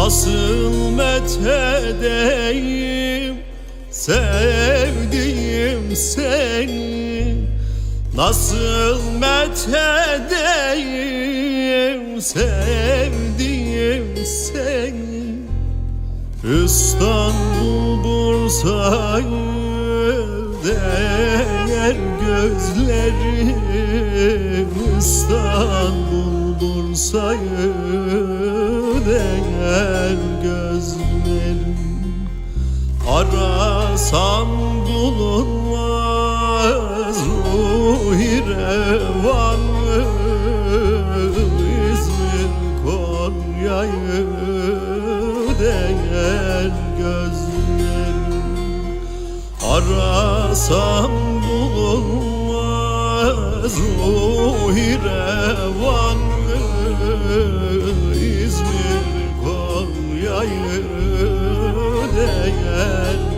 Nasıl methedeyim sevdiğim seni? Nasıl methedeyim sevdiğim seni? İstanbul Bursa'yı değer gözlerim. İstanbul Bursa'yı gözlerim Arasam bulunmaz ruhi revanı İzmir Konya'yı değer gözlerim. Arasam bulunmaz ruhi revanı İzmir Konya'yı değer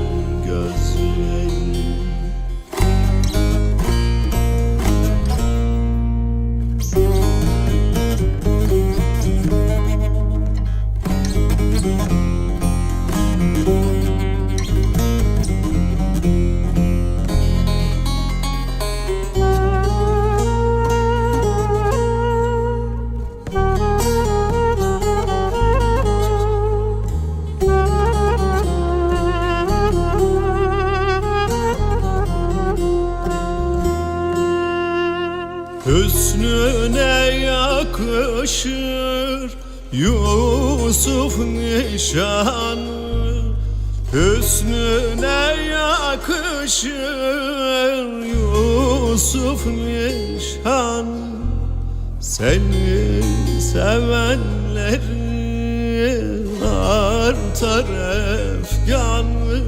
Hüsnüne yakışır Yusuf nişanı. Hüsnüne yakışır Yusuf nişanı. Seni sevenlerin artar efganı.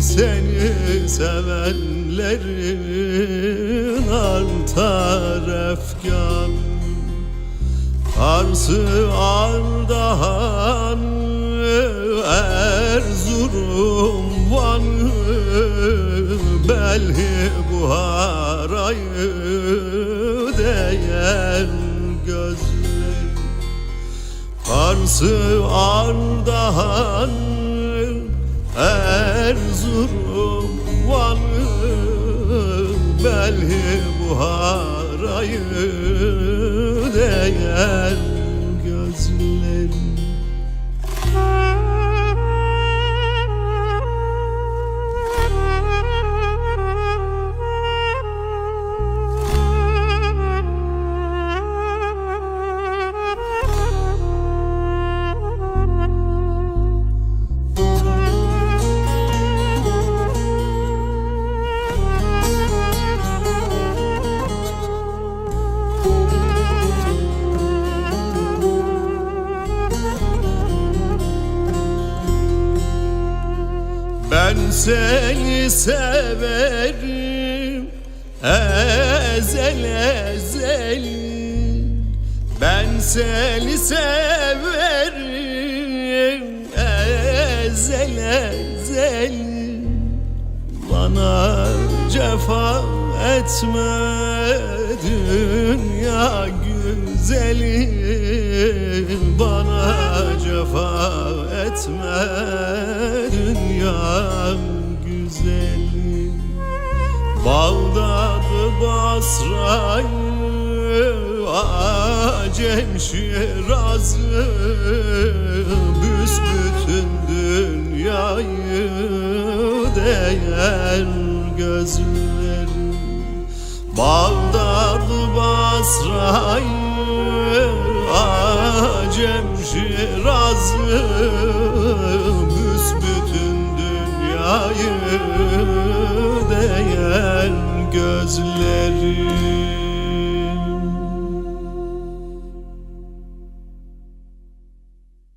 Seni sevenlerin artar efganı Karsı Ardahan Erzurum Van'ı Belhi Buhara'yı değer gözlerim Karsı Ardahan Erzurum Van'ı Belhi Buhara'yı değer gözlerim seni severim. Ezel ezel. Ben seni severim. Ezel ezel. Bana cefa etme dünya güzeli Basra'yı Acem Şiraz'ı Büsbütün dünyayı değer gözlerim Bağdat Basra'yı gözlerim